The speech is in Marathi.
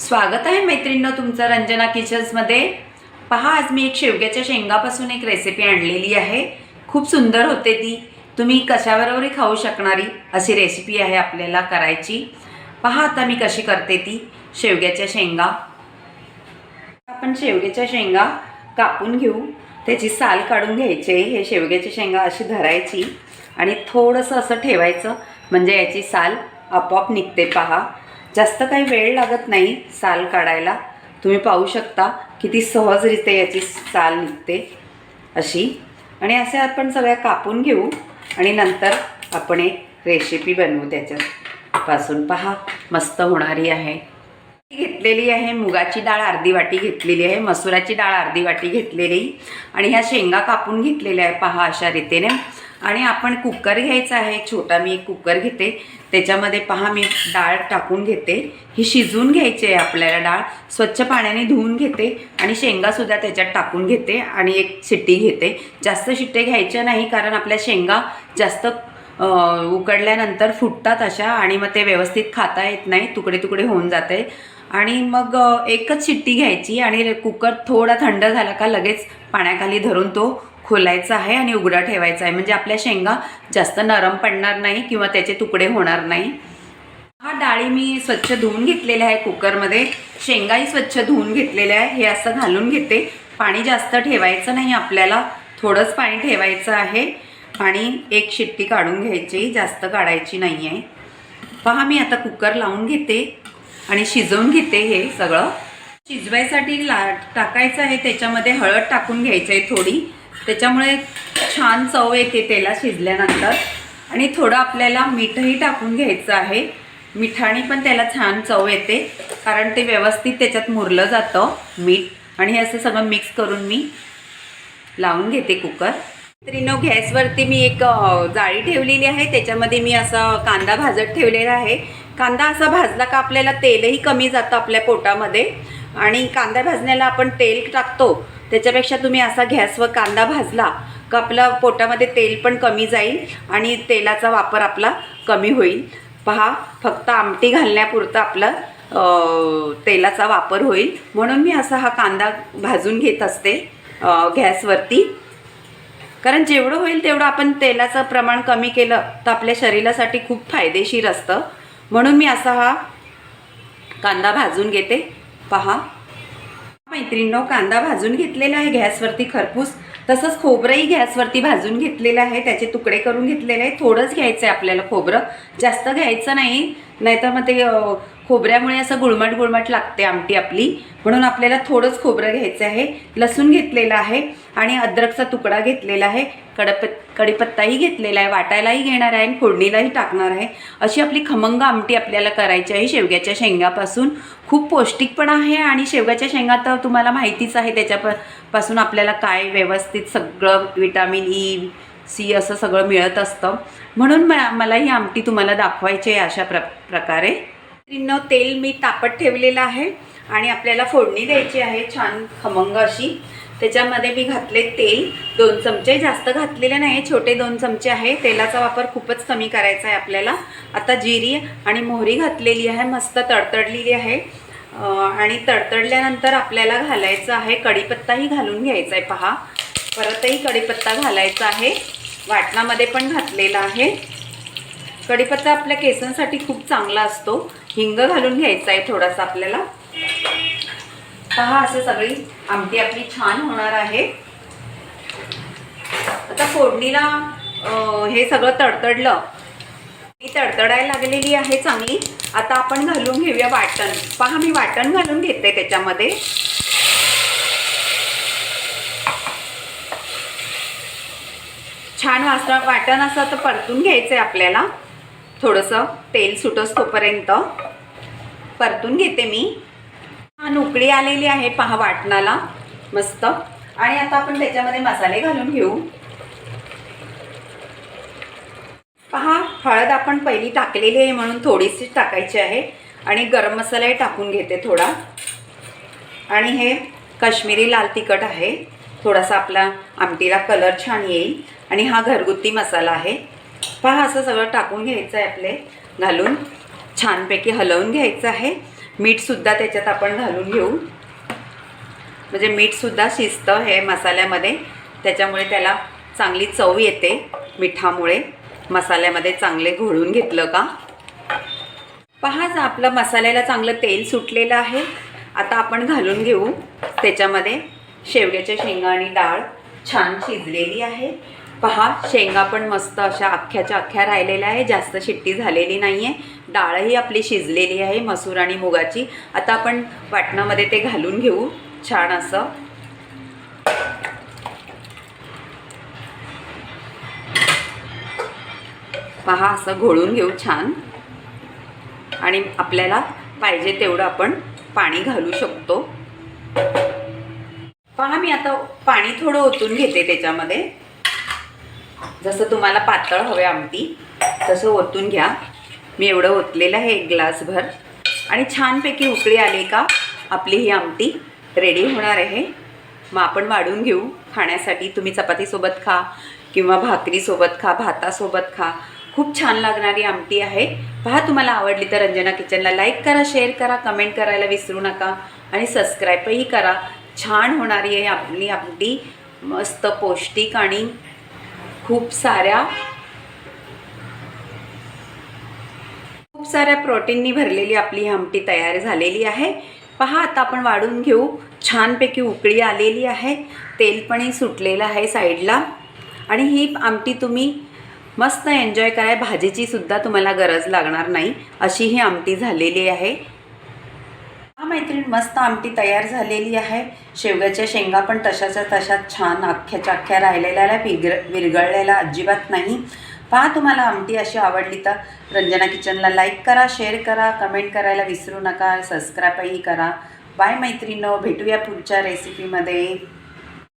स्वागत आहे मैत्रिणींना तुमचं रंजना किचन्समध्ये पहा आज मी एक शेवग्याच्या शेंगापासून एक रेसिपी आणलेली आहे. खूप सुंदर होते ती. तुम्ही कशाबरोबरही खाऊ शकणारी अशी रेसिपी आहे आपल्याला करायची. पहा आता मी कशी करते ती. शेवग्याच्या शेंगा. आपण शेवग्याच्या शेंगा कापून घेऊ. त्याची साल काढून घ्यायचे हे शेवग्याची शेंगा अशी धरायची. आणि थोडंसं असं ठेवायचं. म्हणजे याची साल आपोआप निघते पहा. जास्त काही वेळ लागत नाही साल काढायला. तुम्ही पाहू शकता किती सहजरित्या याची साल निघते अशी. आणि असे आपण सगळ्या कापून घेऊ आणि नंतर आपण एक रेसिपी बनवू त्याच्यापासून. पहा मस्त होणारी आहे. घेतलेली आहे मुगाची डाळ अर्धी वाटी घेतलेली आहे मसुराची डाळ अर्धी वाटी घेतलेली. आणि ह्या शेंगा कापून घेतलेल्या आहे पहा अशा रीतीने. आणि आपण कुकर घ्यायचा आहे छोटा मी एक कुकर घेते. त्याच्यामध्ये पहा मी डाळ टाकून घेते. ही शिजवून घ्यायची आहे आपल्याला डाळ. स्वच्छ पाण्याने धुवून घेते आणि शेंगासुद्धा त्याच्यात टाकून घेते आणि एक शिट्टी घेते. जास्त शिट्टे घ्यायच्या नाही कारण आपल्या शेंगा जास्त उकडल्यानंतर फुटतात अशा आणि मग ते व्यवस्थित खाता येत नाही तुकडे तुकडे होऊन जाते. आणि मग एकच शिट्टी घ्यायची आणि कुकर थोडा थंड झाला का लगेच पाण्याखाली धरून तो खोलायचा आहे आणि उघडा ठेवायचा आहे. म्हणजे आपल्या शेंगा जास्त नरम पडणार नाही किंवा त्याचे तुकडे होणार नाही. हा डाळी मी स्वच्छ धुवून घेतलेल्या आहे कुकरमध्ये. शेंगाही स्वच्छ धुवून घेतलेल्या आहे. हे असं घालून घेते. पाणी जास्त ठेवायचं नाही. आपल्याला थोडंच पाणी ठेवायचं आहे. आणि एक शिट्टी काढून घ्यायची. जास्त काढायची नाही आहे. पहा मी आता कुकर लावून घेते आणि शिजवून घेते हे सगळं. शिजवायसाठी ला टाकायचं आहे. त्याच्यामध्ये हळद टाकून घ्यायचं आहे थोडी. त्याच्यामुळे छान चव येते तेला शिजल्यानंतर. आणि थोडं आपल्याला मीठही टाकून घ्यायचं आहे. मिठाने पण त्याला छान चव येते कारण ते व्यवस्थित त्याच्यात मुरलं जातं मीठ. आणि हे असं सगळं मिक्स करून मी लावून घेते कुकर. त्रिनो गॅसवरती मी एक जाळी ठेवलेली आहे. त्याच्यामध्ये मी असा कांदा भाजत ठेवलेला आहे. कांदा असा भाजला का आपल्याला तेलही कमी जातं आपल्या पोटामध्ये. आणि कांदा भाजण्याला आपण तेल टाकतो. त्याच्यापेक्षा तुम्ही असा गॅसवर कांदा भाजला का आपल्या पोटामध्ये तेल पण कमी जाईल आणि तेलाचा वापर आपला कमी होईल. पहा फक्त आमटी घालण्यापुरतं आपलं तेलाचा वापर होईल. म्हणून मी असा हा कांदा भाजून घेत असते गॅसवरती. कारण जेवढं होईल तेवढं आपण तेलाचं प्रमाण कमी केलं तर आपल्या शरीरासाठी खूप फायदेशीर असतं. म्हणून मी असा हा कांदा भाजून घेते. पहा. मैत्रिणींनो कांदा भाजून घेतलेला आहे गॅसवरती खरपूस. तसंच खोबरंही गॅसवरती भाजून घेतलेलं आहे त्याचे तुकडे करून घेतलेले आहे. थोडंच घ्यायचं आहे आपल्याला खोबरं. जास्त घ्यायचं नाही. नाहीतर मग ते खोबऱ्यामुळे असं गुळमट गुळमट लागते आमटी आपली. म्हणून आपल्याला थोडंच खोबरं घ्यायचं आहे. लसूण घेतलेलं आहे आणि अद्रकचा तुकडा घेतलेला आहे. कडप कडीपत्ताही घेतलेला आहे. वाटायलाही घेणार आहे आणि फोडणीलाही टाकणार आहे. अशी आपली खमंग आमटी आपल्याला करायची आहे शेवग्याच्या शेंगापासून. खूप पौष्टिक पण आहे आणि शेवग्याच्या शेंगा तर तुम्हाला माहितीच आहे त्याच्यापासून आपल्याला काय व्यवस्थित सगळं विटामिन ई सी असं सगळं मिळत असतं. म्हणून म मला ही आमटी तुम्हाला दाखवायची आहे अशा प्र प्रकारे. त्रिन्न तेल मी तापत ठेवलेलं आहे आणि आपल्याला फोडणी द्यायची आहे छान खमंग अशी. त्याच्यामध्ये मी घातले तेल. दोन चमचे जास्त घातलेले नाही छोटे दोन चमचे आहे. तेलाचा वापर खूपच कमी करायचा आहे आपल्याला. आता जिरी आणि मोहरी घातलेली आहे मस्त तडतडलेली आहे. आणि तडतडल्यानंतर आपल्याला घालायचं आहे कढीपत्ताही घालून घ्यायचा आहे. पहा परतही कढीपत्ता घालायचा आहे. वाटणामध्ये पण घातलेला आहे. कढीपत्ता आपल्या केसांसाठी खूप चांगला असतो. हिंग घालून घ्यायचा आहे थोडासा आपल्याला. पहा असं सगळी आमटी आपली छान होणार आहे. आता फोडणीला हे सगळं तडतडलं. ही तडतडायला लागलेली आहे चांगली. आता आपण घालून घेऊया वाटण. पहा मी वाटण घालून घेते त्याच्यामध्ये. छान वासा वाटण असं तर परतून घ्यायचं आहे आपल्याला. थोडंसं तेल सुटस तोपर्यंत. परतून घेते मी. छान उकळी आलेली आहे पहा वाटणाला. मस्त. आणि आता आपण त्याच्यामध्ये मसाले घालून घेऊ. पहा हळद आपण पहिली टाकलेली आहे म्हणून थोडीशी टाकायची आहे. आणि गरम मसालाही टाकून घेते थोडा. आणि हे काश्मीरी लाल तिखट आहे. थोडासा आपला आमटीला कलर छान येईल. आणि हा घरगुती मसाला आहे. पहा असं सगळं टाकून घ्यायचं आहे आपले घालून. छानपैकी हलवून घ्यायचं आहे. मीठसुद्धा त्याच्यात आपण घालून घेऊ. म्हणजे मीठसुद्धा शिजतं हे मसाल्यामध्ये. त्याच्यामुळे त्याला चांगली चव येते मिठामुळे. मसाल्यामध्ये चांगले घोळून घेतलं का? पहा जा आपलं मसाल्याला चांगलं तेल सुटलेलं आहे. आता आपण घालून घेऊ. त्याच्यामध्ये शेवग्याच्या शेंगा आणि डाळ छान शिजलेली आहे. पहा शेंगा पण मस्त अशा अख्ख्याच्या अख्ख्या राहिलेल्या आहे जास्त शिट्टी झालेली नाही आहे डाळही आपली शिजलेली आहे मसूर आणि मुगाची. आता आपण वाटणामध्ये ते घालून घेऊ छान असं. पहा असं घोळून घेऊ छान. आणि आपल्याला पाहिजे तेवढं आपण पाणी घालू शकतो. पहा मी आता पाणी थोडं ओतून घेते त्याच्यामध्ये. जसं तुम्हाला पातळ हवे आमटी तसं ओतून घ्या. मी एवढं ओतलेलं आहे एक ग्लासभर. आणि छानपैकी उकळी आली का आपली ही आमटी रेडी होणार आहे. मग आपण वाढून घेऊ. खाण्यासाठी तुम्ही चपातीसोबत खा किंवा भाकरीसोबत खा भातासोबत खा. खूप छान लागणारी आमटी आहे. पहा तुम्हाला आवडली तर रंजना किचनला लाईक करा शेअर करा कमेंट करायला विसरू नका. आणि सबस्क्राईबही करा. छान होणारी आहे आपली आमटी. मस्त पौष्टिक आणि खूप साऱ्या खूप साऱ्या प्रोटीननी भरलेली आपली ही आमटी तयार झालेली आहे. पहा आता आपण वाढून घेऊ. छानपैकी उकळी आलेली आहे. तेल पण सुटलेलं आहे साईडला. आणि ही आमटी तुम्ही मस्त एन्जॉय कराय भाजीची सुद्धा तुम्हाला गरज लागणार नाही. अशी ही आमटी झालेली आहे. मैत्रीण मस्त आमटी तयार झालेली आहे. शेवग्याच्या शेंगा पण तशाच्या तशाच छान अख्ख्याच्या अख्ख्या राहिलेल्या विगर विरघळलेल्या अजिबात नाही. पहा तुम्हाला आमटी अशी आवडली तर. रंजना किचनला लाईक करा शेअर करा कमेंट करायला विसरू नका. सबस्क्राईबही करा. बाय मैत्रिणं. भेटूया पुढच्या रेसिपीमध्ये